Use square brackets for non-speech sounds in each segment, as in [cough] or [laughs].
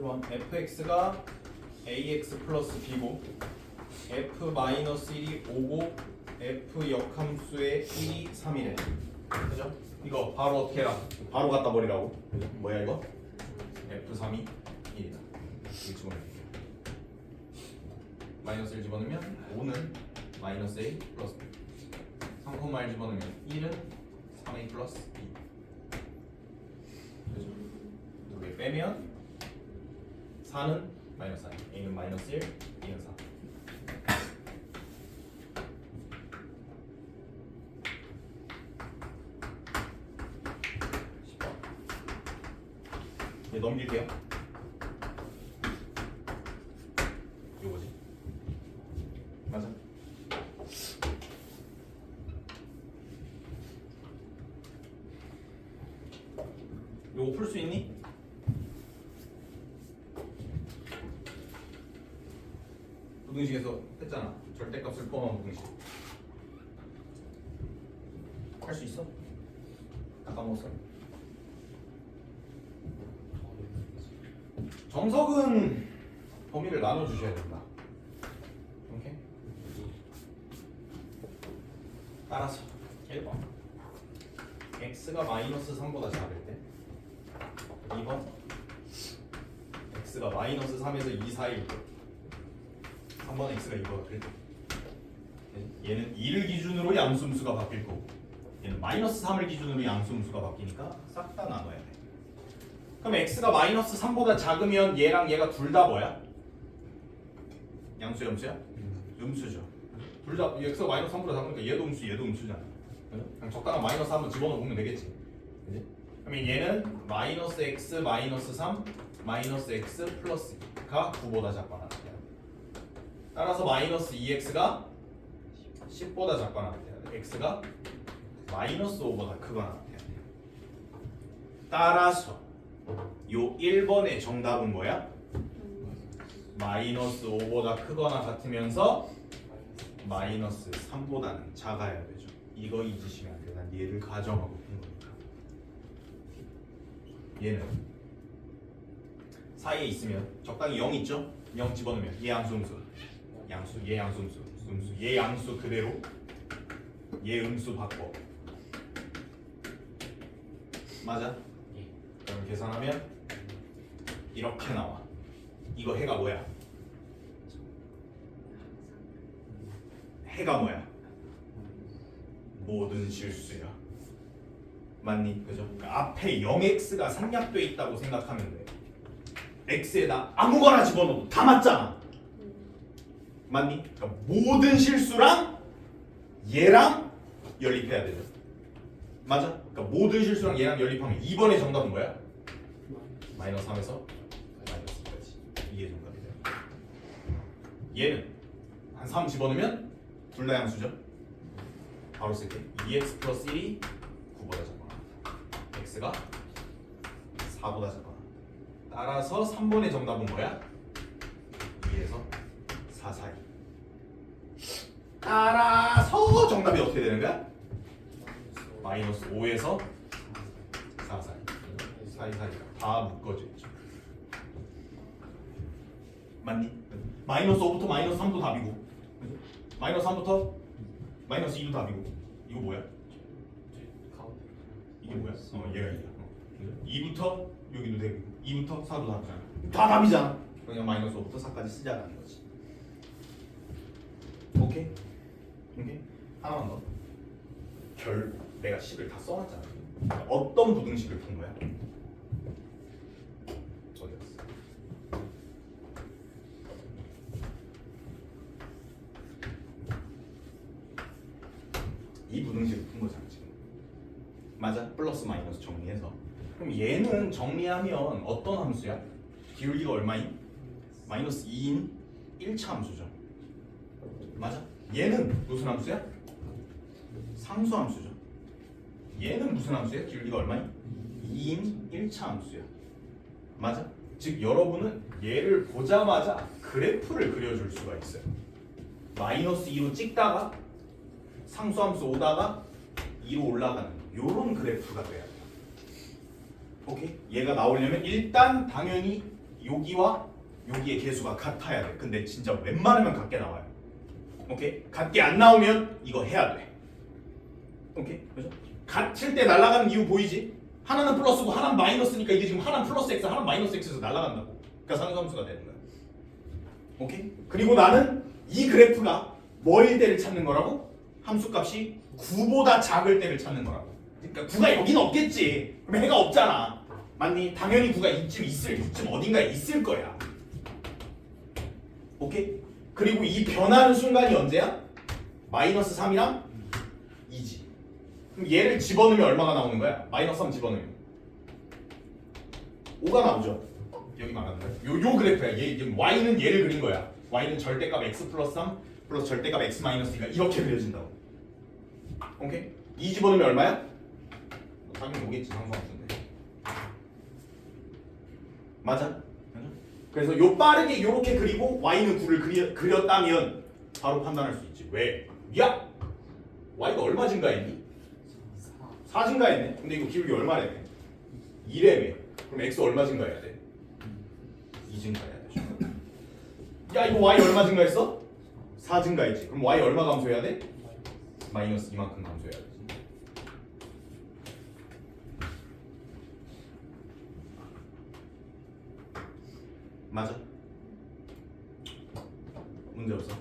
1번 fx가 ax 플러스 b고 f 마이너스 1이 5고 f 역함수의 1이 3이래 그죠? 이거 바로 어떻게 해라 바로 갖다 버리라고 그죠? 뭐야 이거? f3이 1이다 이거 집어넣을게요 마이너스 1 집어넣으면 5는 마이너스 a 플러스 b 3,1 집어넣으면 1은 3a 플러스 b 그죠? 두개 빼면 4는 마이너스 4 a는 마이너스 1 b는 4 10번. 네, 넘길게요 요거지 맞아 요거 풀 수 있니? 부등식에서 했잖아 절대값을 포함한 부등식 할 수 있어? 다 까먹었어? 정석은 범위를 나눠주셔야 된다. 오케이? 따라서 1번. x가 마이너스 3보다 작을 때. 2번. x가 마이너스 3에서 2 사이일 때. 3번 x가 이거가 그래 얘는 2를 기준으로 양수음수가 바뀔 거고 얘는 마이너스 3을 기준으로 양수음수가 바뀌니까 싹 다 나눠야 돼 그럼 x가 마이너스 3보다 작으면 얘랑 얘가 둘 다 뭐야? 양수 염수야? 음수죠 둘 다 x가 마이너스 3보다 작으니까 얘도 음수 얘도 음수잖아? 그냥 적당한 마이너스 한번 집어넣어 보면 되겠지 그지? 그러면 얘는 마이너스 x 마이너스 3 마이너스 x 플러스가 9보다 작거나 따라서 마이너스 2x가 10보다 작거나 x가 마이너스 5보다 크거나 같아야 돼요. 따라서 요 1번의 정답은 뭐야? 마이너스 5보다 크거나 같으면서 마이너스 3보다는 작아야 되죠. 이거 잊으시면 안 돼요. 난 얘를 가정하고 푼 거니까 얘는 사이에 있으면 적당히 0 있죠? 0 집어넣으면 얘 양수 음수. 양수 얘 양수 음수. 음수 얘 양수 그대로. 얘 음수 바꿔 맞아? 그럼 계산하면 이렇게 나와 이거 해가 뭐야? 해가 뭐야? 모든 실수야 맞니? 그죠? 그러니까 앞에 0x가 생략돼 있다고 생각하면 돼 x에다 아무거나 집어넣어도 다 맞잖아 맞니? 그러니까 모든 실수랑 얘랑 연립해야 되죠 맞아? 그러니까 모든 실수랑 얘랑 연립하면 2번의 정답은 뭐야? 마이너스 3에서 마이너스 2까지 이게 정답이 돼요 얘는 한 3 집어넣으면 둘 다 양수죠 바로 쓸게 2x 플러스 1이 9보다 작거나 x가 4보다 작거나 따라서 3번의 정답은 뭐야? 2에서 4 사이 따라서 정답이 어떻게 되는 거야? 마이너스 5에서 4 사이 사이 사이가 다 묶어져 있죠 맞니? 마이너스 5부터 마이너스 3도 답이고? 마이너스 3부터 마이너스 2도 답이고 이거 뭐야? 이게 뭐야? 어 얘가 2야 어. 2부터 여기도 되고 2부터 4도 답이잖아 다 답이잖아 그냥 마이너스 5부터 4까지 쓰자라는 거지 오케이? 오케이? 하나만 더 결 내가 10을 다 써놨잖아 어떤 부등식을 푼 거야? 갔어? 이 부등식을 푼 거잖아 지금 맞아? 플러스 마이너스 정리해서 그럼 얘는 정리하면 어떤 함수야? 기울기가 얼마인? 마이너스 2인 1차 함수죠 맞아? 얘는 무슨 함수야? 상수 함수죠 얘는 무슨 함수야? 기울기가 얼마인? 2인 1차 함수야 맞아? 즉 여러분은 얘를 보자마자 그래프를 그려줄 수가 있어요 마이너스 2로 찍다가 상수함수 오다가 2로 올라가는 요런 그래프가 돼야 돼요 오케이? 얘가 나오려면 일단 당연히 여기와 여기의 개수가 같아야 돼. 근데 진짜 웬만하면 같게 나와요. 오케이? 같게 안 나오면 이거 해야 돼. 오케이? 그죠? 같을 때 날아가는 이유 보이지? 하나는 플러스고 하나는 마이너스니까 이게 지금 하나는 플러스 x, 하나는 마이너스 x에서 날아간다고. 그러니까 상수함수가 되는 거야. 오케이? 그리고 나는 이 그래프가 뭐일 때를 찾는 거라고? 함수값이 9보다 작을 때를 찾는 거라고. 그러니까 9가 여기는 없겠지. 그럼 해가 없잖아. 맞니? 당연히 9가 이쯤 있을, 이쯤 어딘가에 있을 거야. 오케이? 그리고 이 변하는 순간이 언제야? 마이너스 3이랑 2지. 그럼 얘를 집어넣으면 얼마가 나오는 거야? 마이너스 3 집어넣으면 5가 나오죠. 여기 말하는 거야. 요, 요 그래프야. 얘, 얘 y는 얘를 그린 거야. y는 절대값 x 플러스 3 플러스 절대값 x 마이너스 2가 이렇게 그려진다고. 오케이? 2 집어넣으면 얼마야? 뭐 당연히 오겠지. 맞아? 맞아? 그래서 요 빠르게 요렇게 그리고 y는 9를 그리, 그렸다면 바로 판단할 수 있지. 왜? 야! y가 얼마 증가했니? 4 증가했네. 근데 이거 기울기 얼마래? 2래매. 그럼 x 얼마 증가해야 돼? 2 증가해야 돼. 야 이거 y 얼마 증가했어? 4 증가했지. 그럼 y 얼마 감소해야 돼? 마이너스 이만큼 감소해야 되지. 맞아. 문제 없어.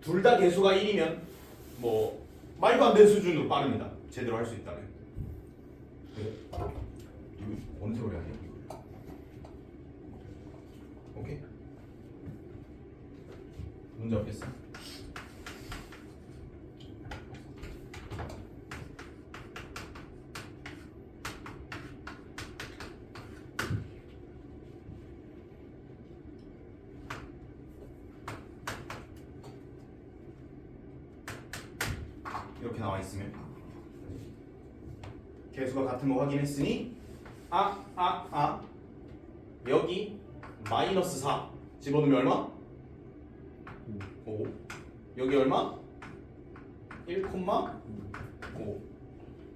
둘 다 개수가 1이면 뭐 말도 안 되는 수준으로 빠릅니다. 제대로 할 수 있다면. 어느 세월에 하냐? 오케이. 문제 없겠어? 이렇게 나와 있으면 개수가 같은 거 확인했으니 아 아 아 여기 마이너스 4 집어넣으면 얼마? 5 여기 얼마? 1,5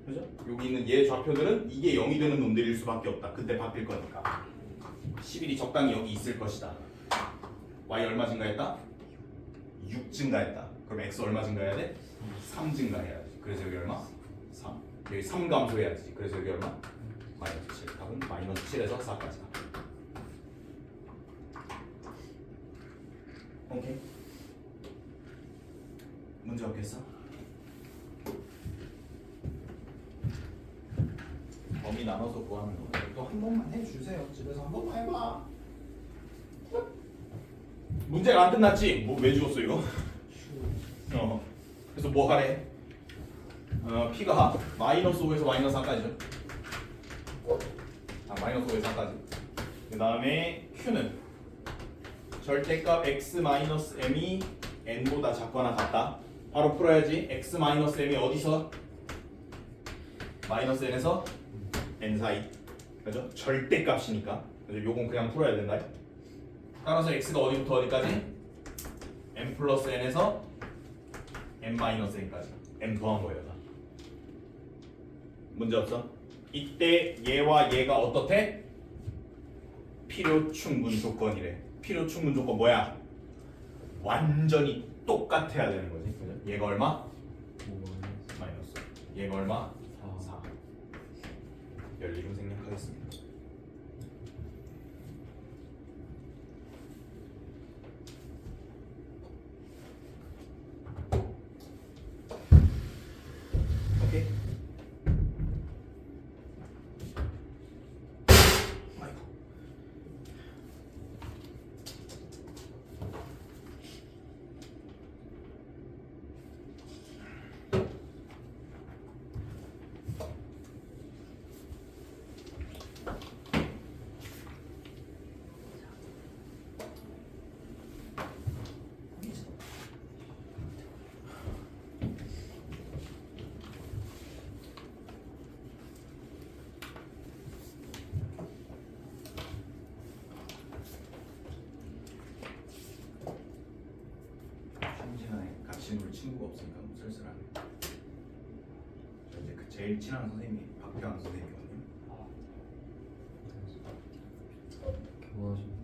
그죠? 여기 있는 얘 좌표들은 이게 0이 되는 놈들일 수밖에 없다 그때 바뀔 거니까 11이 적당히 여기 있을 것이다 y 얼마 증가했다? 6 증가했다 그럼 x 얼마 증가해야 돼? 3 증가해야지. 그래서 여기 얼마? 3. 여기 3 감소해야지. 그래서 여기 얼마? 마이너스 7. 답은 마이너스 7에서 4까지 가. 오케이. 문제 없겠어? 범위 나눠서 구하는 거. 또한 번만 해주세요. 집에서 한 번만 해봐. 문제가 안 끝났지? 뭐왜 죽었어 이거? 어. 그래서 뭐 하래? 어, P가 마이너스 5에서 마이너스 4까지죠. 아, 마이너스 5에서 4까지. 그 다음에 Q는 절대값 x 마이너스 m이 n보다 작거나 같다. 바로 풀어야지. x 마이너스 m이 어디서? 마이너스 n에서 n 사이. 그죠? 절대값이니까. 그래서 요건 그냥 풀어야 된다. 따라서 x가 어디부터 어디까지? m 플러스 n에서 n-n까지 n 더한 거예요 다. 문제 없어? 이때 얘와 얘가 어떻대? 필요 충분 조건이래 필요 충분 조건 뭐야? 완전히 똑같아야 되는 거지 그죠? 얘가 얼마? 마이너스 얘가 얼마? 4 열리로 생략하겠습니다 친구가 없으니까 뭐 무슬슬하네 저 이제 그 제일 친한 선생님이 박태환 선생님이거든요. 교화전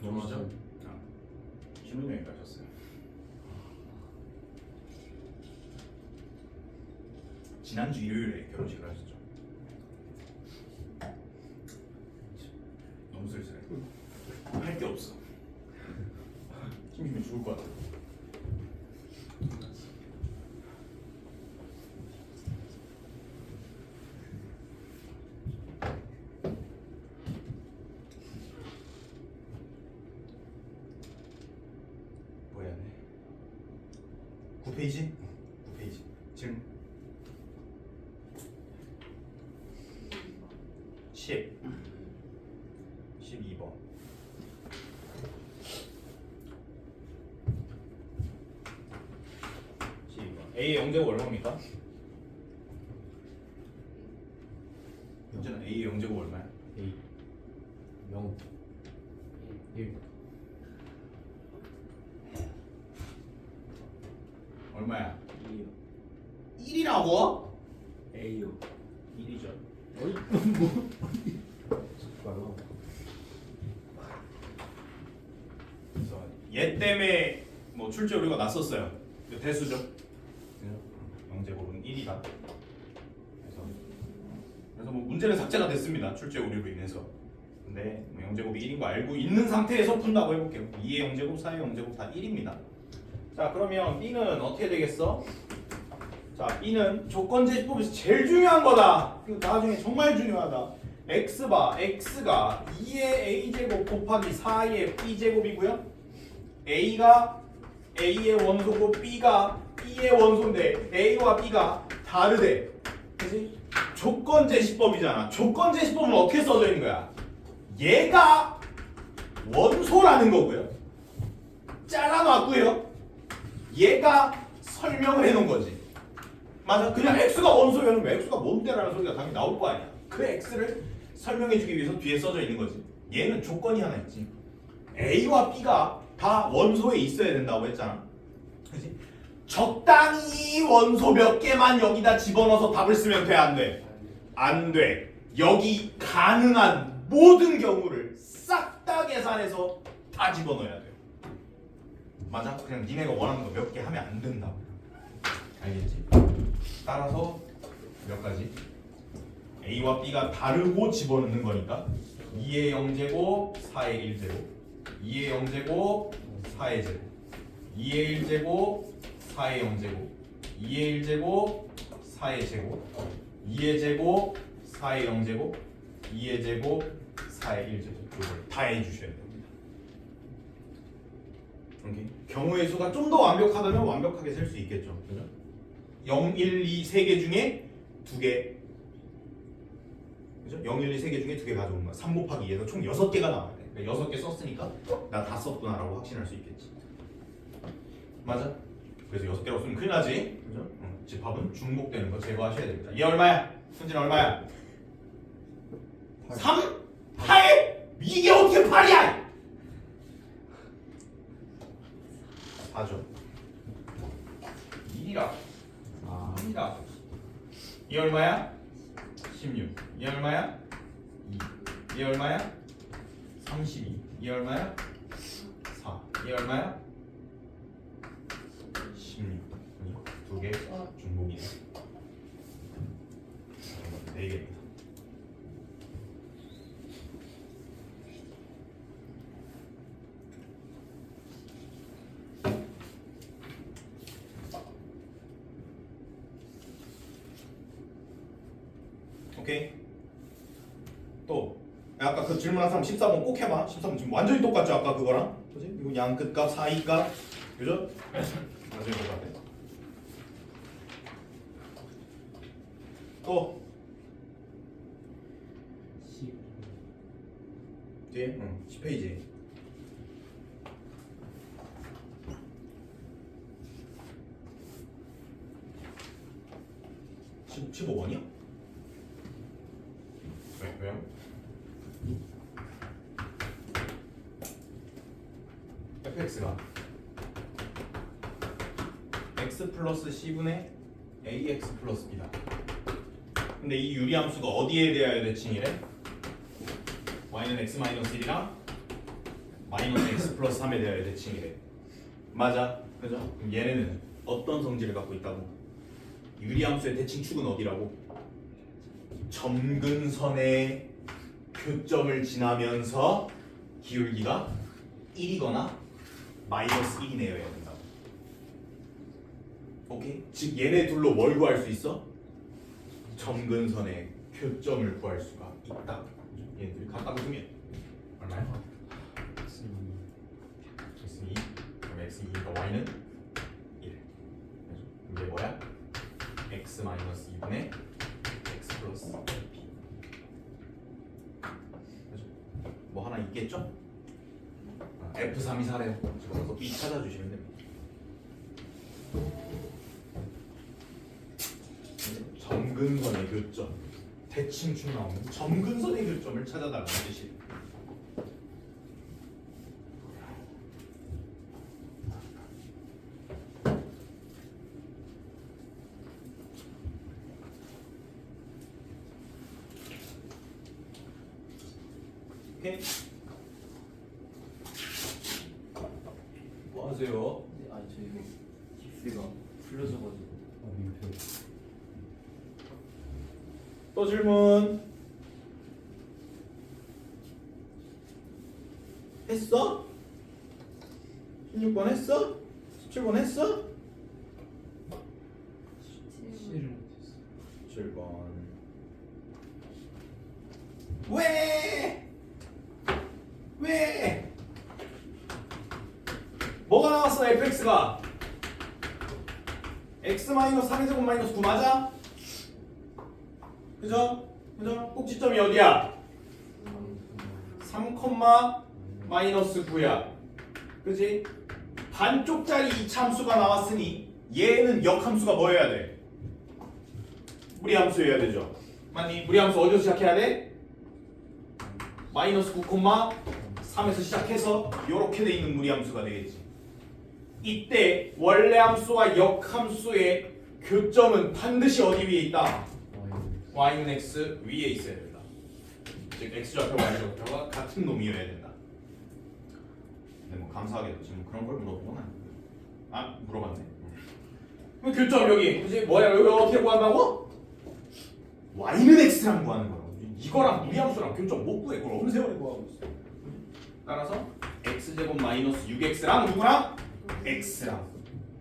교화전 아, 신혼여행 가셨어요. 지난주 일요일에 결혼식을 하셨죠. 너무 슬슬해 할 게 없어. [laughs] 힘이 죽을 것 같아. 페이지? 9페이지. 질문. 10. 12번. A의 영제곱 얼마입니까? 현재는 A의 영제곱 얼마야? A 0 1 얼마야? 2요 1이라고? A요 1이죠. 어이 뭐 잠깐만 그래서 얘 때문에 뭐 출제 났었어요. 이거 대수죠. 영제곱은 1이다. 그래서 그래서 뭐 문제는 삭제가 됐습니다. 출제 오류로 인해서. 근데 뭐 영제곱이 1인 거 알고 있는 상태에서 푼다고 해볼게요. 2의 영제곱, 4의 영제곱 다 1입니다. 자 그러면 B는 어떻게 되겠어? 자 B는 조건 제시법에서 제일 중요한 거다. 이거 나중에 정말 중요하다. X 봐, X가 2의 A 제곱 곱하기 4의 B 제곱이고요. A가 A의 원소고 B가 B의 원소인데 A와 B가 다르대. 그지? 조건 제시법이잖아. 조건 제시법은 어떻게 써져 있는 거야? 얘가 원소라는 거고요. 잘라놨고요. 얘가 설명을 해놓은 거지. 맞아. 그냥 x가 원소면 x가 뭔데라는 소리가 당연히 나올 거 아니야. 그 x를 설명해주기 위해서 뒤에 써져 있는 거지. 얘는 조건이 하나 있지. a와 b가 다 원소에 있어야 된다고 했잖아. 그지? 적당히 원소 몇 개만 여기다 집어넣어서 답을 쓰면 돼, 안 돼? 안 돼. 여기 가능한 모든 경우를 싹 다 계산해서 다 집어넣어야 돼요. 맞아? 그냥 니네가 원하는 거 몇 개 하면 안 된다. 알겠지? 따라서 몇 가지? A와 B가 다르고 집어넣는 거니까 2의 0제곱, 4의 1제곱 2의 0제곱, 4의 제곱. 2의 1제곱, 4의 0제곱. 2의 1제곱, 4의 제곱. 2의 제곱, 4의 0제곱. 2의 제곱, 4의 1제곱. 이걸 다 해주셔야 됩니다. 오케이. 경우의 수가 좀 더 완벽하다면 완벽하게 셀 수 있겠죠. 그죠? 0, 1, 2, 3개 중에 2개. 그죠? 0, 1, 2, 3개 중에 2개 가져온 거야. 3 곱하기 2에서 총 6개가 나와야 돼 그러니까 6개 썼으니까 나 다 썼구나 라고 확신할 수 있겠지 맞아? 그래서 6개라고 쓰면 큰일 나지 그죠? 응. 집합은 중복되는 거 제거하셔야 됩니다 얘 얼마야? 현진 얼마야? 3? 8? 이게 어떻게 8이야? 4죠 1이라 아 1이라 이 얼마야? 16. 이 얼마야? 2. 이 얼마야? 32. 이 얼마야? 4. 이 얼마야? 16. 두개 중복이네. 네개입니다. 오케이. 또 아까 그 질문한 사람 14번 꼭 해봐. 14번 지금 완전히 똑같죠 아까 그거랑. 그지? 이거 양끝값, 사이값, 그죠? 완전히 똑같아. 또10 뒤에, 응, 10페이지. 십 15번이요? 왜, 왜요? fx가 x 플러스 c분의 ax 플러스 b다. 근데 이 유리함수가 어디에 대하여 대칭이래? y는 x 마이너스 1이랑 마이너스 x 플러스 3에 대하여 대칭이래. 맞아, 그죠? 그럼 얘네는 어떤 성질을 갖고 있다고? 유리함수의 대칭축은 어디라고? 점근선의 교점을 지나면서 기울기가 1이거나 마이너스 1이 내려야 된다고. 오케이? 즉 얘네 둘로 뭘 구할 수 있어? 점근선의 교점을 구할 수가 있다. 얘네들 각각 두면 얼마야? x 2 그럼 x 2가 y는 1 이게 뭐야? x 마이너스 2분의 x 플러스? 뭐 하나 있겠죠? 아, F324래요 집어넣어서 b 찾아주시면 됩니다 점근선의 교점 대칭축 나오는 점근선의 교점을 찾아달라는 뜻이에요 오케이 뭐 하세요? 근데 아니 저 이거 기스가 풀려져가지고 어, 민폐. 또 질문 했어? 16번 했어? 17번 했어? C를 못했어 7번 왜? 왜? 뭐가 나왔어 fx가? x 마이너스 3의 제곱 마이너스 9 맞아? 그죠? 그죠? 꼭지점이 어디야? 3, 마이너스 9야 그지? 반쪽짜리 이참수가 나왔으니 얘는 역함수가 뭐여야 돼? 무리함수여야 되죠 맞니? 무리함수 어디서 시작해야 돼? 마이너스 9, 3에서 시작해서 이렇게 돼 있는 무리함수가 되겠지 이때 원래 함수와 역함수의 교점은 반드시 어디 위에 있다? Y는 x 위에 있어야 된다. 즉 x 좌표 y 좌표가 같은 놈이어야 된다. 근데 뭐 감사하게도 지금 그런 걸 아니고. 아 물어봤네. 그럼 교점 여기 그지 뭐야 여기 어떻게 구한다고? y는 x랑 구하는 거라고. 이거랑 무리함수랑 교점 못 구해. 그걸 어느 세월에 구하고 있어. 따라서 x 제곱 마이너스 6x랑 누구랑? x랑.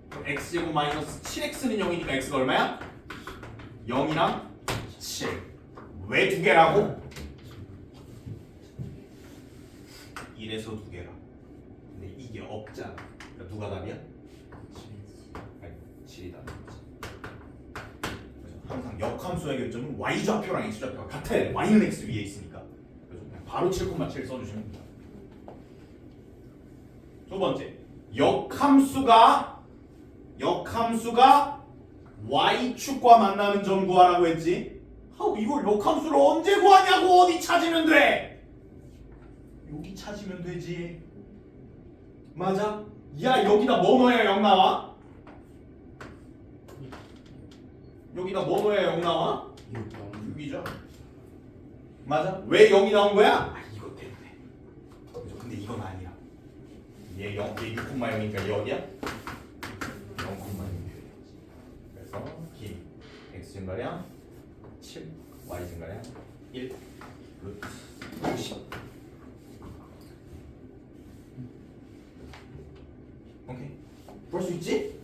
그럼 x 제곱 마이너스 7x는 0이니까 x가 얼마야? 0이랑 7. 왜 두 개라고? 1에서 두 개라. 근데 이게 없잖아. 그러니까 누가 답이야? 아니, 7이다. 그래서 항상 역함수의 결점은 y 좌표랑 x 좌표가 같아야 돼. y는 x 위에 있으니까. 그래서 그냥 바로 7,7 써주시면 됩니다. 두 번째, 역함수가 역함수가 y축과 만나는 점 구하라고 했지. 이걸 역함수를 언제 구하냐고 어디 찾으면 돼? 여기 찾으면 되지. 맞아? 야 여기다 뭐 넣어야 0 나와? 여기다 뭐 넣어야 0 나와? 6이죠. 맞아? 왜 0이 나온 거야? 아 이거 때문에. 그죠? 근데 이건 아니야. 얘 0, 얘 6,0이니까 얘 어디야? 0,6. 그래서 긴 x 증가량 7, y 증가량 1, 루트 60. 오케이. 볼 수 있지?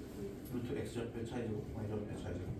루트 x 좌표 차이제곱, y 좌표 차이제곱.